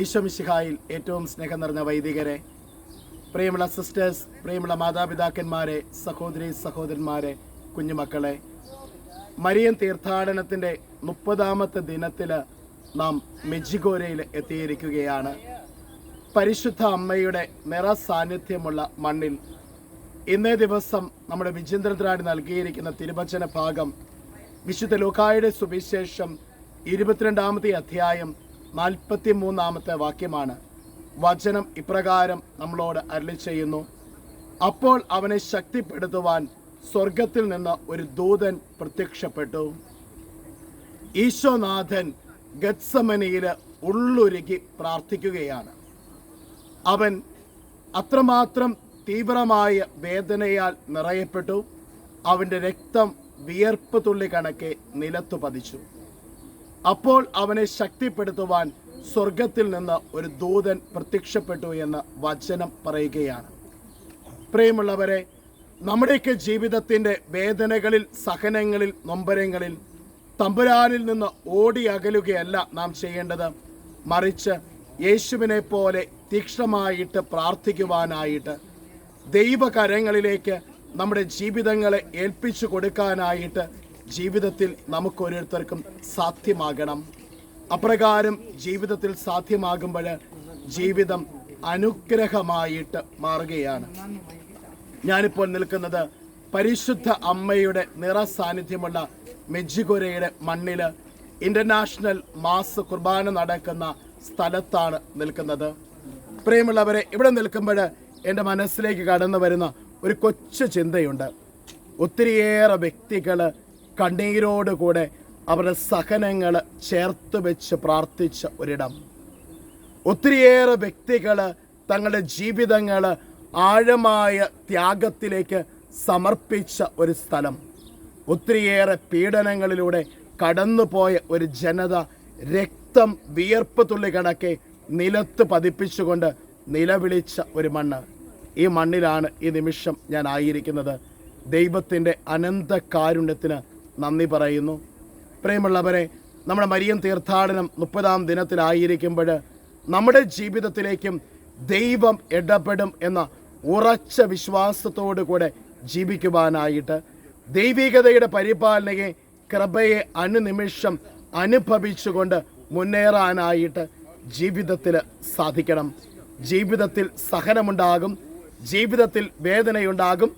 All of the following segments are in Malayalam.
ഈശോമിശിഹായിൽ ഏറ്റവും സ്നേഹം നിറഞ്ഞ വൈദികരെ പ്രിയമുള്ള സിസ്റ്റേഴ്സ് പ്രിയമുള്ള മാതാപിതാക്കന്മാരെ സഹോദരി സഹോദരന്മാരെ കുഞ്ഞുമക്കളെ മരിയൻ തീർത്ഥാടനത്തിന്റെ മുപ്പതാമത്തെ ദിനത്തിൽ നാം മെജിഗോരയിൽ എത്തിയിരിക്കുകയാണ്. പരിശുദ്ധ അമ്മയുടെ നിറ സാന്നിധ്യമുള്ള മണ്ണിൽ ഇന്നേ ദിവസം നമ്മുടെ വിചിന്ദ്രദ്രാടി നൽകിയിരിക്കുന്ന തിരുവചന ഭാഗം വിശുദ്ധ ലോകായുടെ സുവിശേഷം ഇരുപത്തിരണ്ടാമത്തെ അധ്യായം നാൽപ്പത്തി മൂന്നാമത്തെ വാക്യമാണ്. വചനം ഇപ്രകാരം നമ്മളോട് അരളി ചെയ്യുന്നു. അപ്പോൾ അവനെ ശക്തിപ്പെടുത്തുവാൻ സ്വർഗത്തിൽ നിന്ന് ഒരു ദൂതൻ പ്രത്യക്ഷപ്പെട്ടു. ഈശോനാഥൻ ഗത്സമനിയിൽ ഉള്ളുരുകി പ്രാർത്ഥിക്കുകയാണ്. അവൻ അത്രമാത്രം തീവ്രമായ വേദനയാൽ നിറയപ്പെട്ടു. അവന്റെ രക്തം വിയർപ്പ് തുള്ളി കണക്കെ നിലത്തു പതിച്ചു അപ്പോൾ അവനെ ശക്തിപ്പെടുത്തുവാൻ സ്വർഗത്തിൽ നിന്ന് ഒരു ദൂതൻ പ്രത്യക്ഷപ്പെട്ടു എന്ന് വചനം പറയുകയാണ്. പ്രിയമുള്ളവരെ നമ്മുടെയൊക്കെ ജീവിതത്തിന്റെ വേദനകളിൽ സഹനങ്ങളിൽ നൊമ്പരങ്ങളിൽ തമ്പുരാനിൽ നിന്ന് ഓടി അകലുകയല്ല നാം ചെയ്യേണ്ടത്. മറിച്ച് യേശുവിനെ പോലെ തീക്ഷ്ണമായിട്ട് പ്രാർത്ഥിക്കുവാനായിട്ട് ദൈവകരങ്ങളിലേക്ക് നമ്മുടെ ജീവിതങ്ങളെ ഏൽപ്പിച്ചു കൊടുക്കാനായിട്ട് ജീവിതത്തിൽ നമുക്ക് ഓരോരുത്തർക്കും സാധ്യമാകണം. അപ്രകാരം ജീവിതത്തിൽ സാധ്യമാകുമ്പോൾ ജീവിതം അനുഗ്രഹമായിട്ട് മാറുകയാണ്. ഞാനിപ്പോൾ നിൽക്കുന്നത് പരിശുദ്ധ അമ്മയുടെ നിറ സാന്നിധ്യമുള്ള മെജ്ജിഗുരയുടെ മണ്ണിൽ ഇന്റർനാഷണൽ മാസ് കുർബാന നടക്കുന്ന സ്ഥലത്താണ് നിൽക്കുന്നത്. പ്രിയമുള്ളവരെ ഇവിടെ നിൽക്കുമ്പോൾ എന്റെ മനസ്സിലേക്ക് കടന്നു വരുന്ന ഒരു കൊച്ചു ചിന്തയുണ്ട്. ഒത്തിരിയേറെ വ്യക്തികൾ കണ്ണീരോടുകൂടെ അവരുടെ സഹനങ്ങൾ ചേർത്ത് വെച്ച് പ്രാർത്ഥിച്ച ഒരിടം. ഒത്തിരിയേറെ വ്യക്തികൾ തങ്ങളുടെ ജീവിതങ്ങൾ ആഴമായ ത്യാഗത്തിലേക്ക് സമർപ്പിച്ച ഒരു സ്ഥലം. ഒത്തിരിയേറെ പീഡനങ്ങളിലൂടെ കടന്നുപോയ ഒരു ജനത രക്തം വിയർപ്പ് തുള്ളി കണക്കെ നിലത്ത് പതിപ്പിച്ചുകൊണ്ട് നിലവിളിച്ച ഒരു മണ്ണ്. ഈ മണ്ണിലാണ് ഈ നിമിഷം ഞാൻ ആയിരിക്കുന്നത്. ദൈവത്തിന്റെ അനന്ത കാരുണ്യത്തിന് നന്ദി പറയുന്നു. പ്രിയമുള്ളവരെ നമ്മുടെ മരിയം തീർത്ഥാടനം മുപ്പതാം ദിനത്തിലായിരിക്കുമ്പോൾ നമ്മുടെ ജീവിതത്തിലേക്കും ദൈവം ഇടപെടും എന്ന ഉറച്ച വിശ്വാസത്തോടു കൂടെ ജീവിക്കുവാനായിട്ട് ദൈവികതയുടെ പരിപാലനയെ കൃപയെ അനുനിമിഷം അനുഭവിച്ചുകൊണ്ട് മുന്നേറാനായിട്ട് ജീവിതത്തിൽ സാധിക്കണം. ജീവിതത്തിൽ സഹനമുണ്ടാകും ജീവിതത്തിൽ വേദനയുണ്ടാകും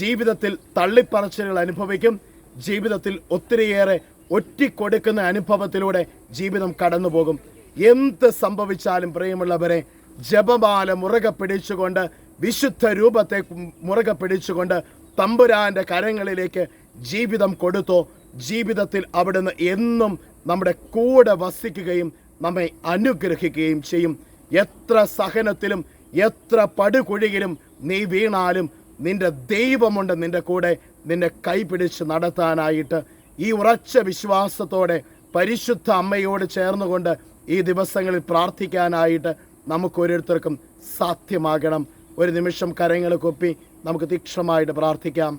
ജീവിതത്തിൽ തള്ളിപ്പറച്ചിലുകൾ അനുഭവിക്കും ജീവിതത്തിൽ ഒത്തിരിയേറെ ഒറ്റിക്കൊടുക്കുന്ന അനുഭവത്തിലൂടെ ജീവിതം കടന്നു പോകും എന്ത് സംഭവിച്ചാലും പ്രിയമുള്ളവരെ ജപമാല മുറുകെ പിടിച്ചുകൊണ്ട് വിശുദ്ധ രൂപത്തെ മുറുകെ പിടിച്ചുകൊണ്ട് തമ്പുരാന്റെ കരങ്ങളിലേക്ക് ജീവിതം കൊടുത്തോ ജീവിതത്തിൽ അവിടുന്ന് എന്നും നമ്മുടെ കൂടെ വസിക്കുകയും നമ്മെ അനുഗ്രഹിക്കുകയും ചെയ്യും. എത്ര സഹനത്തിലും എത്ര പടുകുഴിയിലും നീ വീണാലും നിന്റെ ദൈവമുണ്ട് നിന്റെ കൂടെ. നിന്നെ കൈപിടിച്ച് നടത്താനായിട്ട് ഈ ഉറച്ച വിശ്വാസത്തോടെ പരിശുദ്ധ അമ്മയോട് ചേർന്നുകൊണ്ട് ഈ ദിവസങ്ങളിൽ പ്രാർത്ഥിക്കാനായിട്ട് നമുക്ക് ഓരോരുത്തർക്കും സാധ്യമാകണം. ഒരു നിമിഷം കരങ്ങൾ കൊപ്പി നമുക്ക് തീക്ഷണമായിട്ട് പ്രാർത്ഥിക്കാം.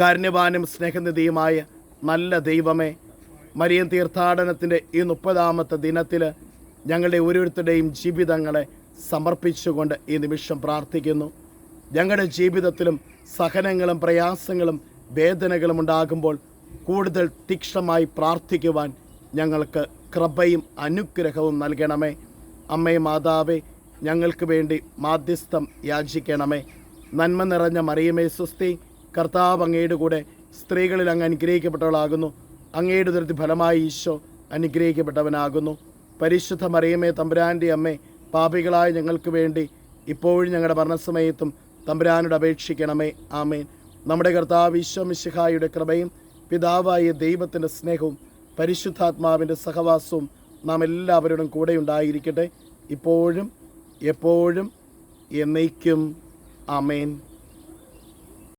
കാരുണ്യവാനും സ്നേഹനിധിയുമായ നല്ല ദൈവമേ മരിയൻ തീർത്ഥാടനത്തിന്റെ ഈ മുപ്പതാമത്തെ ദിനത്തിൽ ഞങ്ങളുടെ ഓരോരുത്തരുടെയും ജീവിതങ്ങളെ സമർപ്പിച്ചുകൊണ്ട് ഈ നിമിഷം പ്രാർത്ഥിക്കുന്നു. ഞങ്ങളുടെ ജീവിതത്തിലും സഹനങ്ങളും പ്രയാസങ്ങളും വേദനകളും ഉണ്ടാകുമ്പോൾ കൂടുതൽ തീക്ഷണമായി പ്രാർത്ഥിക്കുവാൻ ഞങ്ങൾക്ക് കൃപയും അനുഗ്രഹവും നൽകണമേ. അമ്മേ മാതാവേ ഞങ്ങൾക്ക് വേണ്ടി മാധ്യസ്ഥം യാചിക്കണമേ. നന്മ നിറഞ്ഞ മറിയമേ സുസ്തി കർത്താവ് അങ്ങയുടെ കൂടെ സ്ത്രീകളിൽ അങ്ങ് അനുഗ്രഹിക്കപ്പെട്ടവളാകുന്നു. അങ്ങയുടെ ദുരിത ഫലമായി ഈശോ അനുഗ്രഹിക്കപ്പെട്ടവനാകുന്നു. പരിശുദ്ധ മറിയമേ തമ്പുരാന്റെ അമ്മേ പാപികളായ ഞങ്ങൾക്ക് വേണ്ടി ഇപ്പോഴും ഞങ്ങളുടെ മരണസമയത്തും തമ്പുരാനോട് അപേക്ഷിക്കണമേ. ആമേൻ. നമ്മുടെ കർത്താവ് ഈശ്വമിശിഹായുടെ കൃപയും പിതാവായ ദൈവത്തിന്റെ സ്നേഹവും പരിശുദ്ധാത്മാവിന്റെ സഹവാസവും നാം എല്ലാവരോടും കൂടെ ഉണ്ടായിരിക്കട്ടെ. ഇപ്പോഴും എപ്പോഴും എന്നേക്കും. ആമേൻ.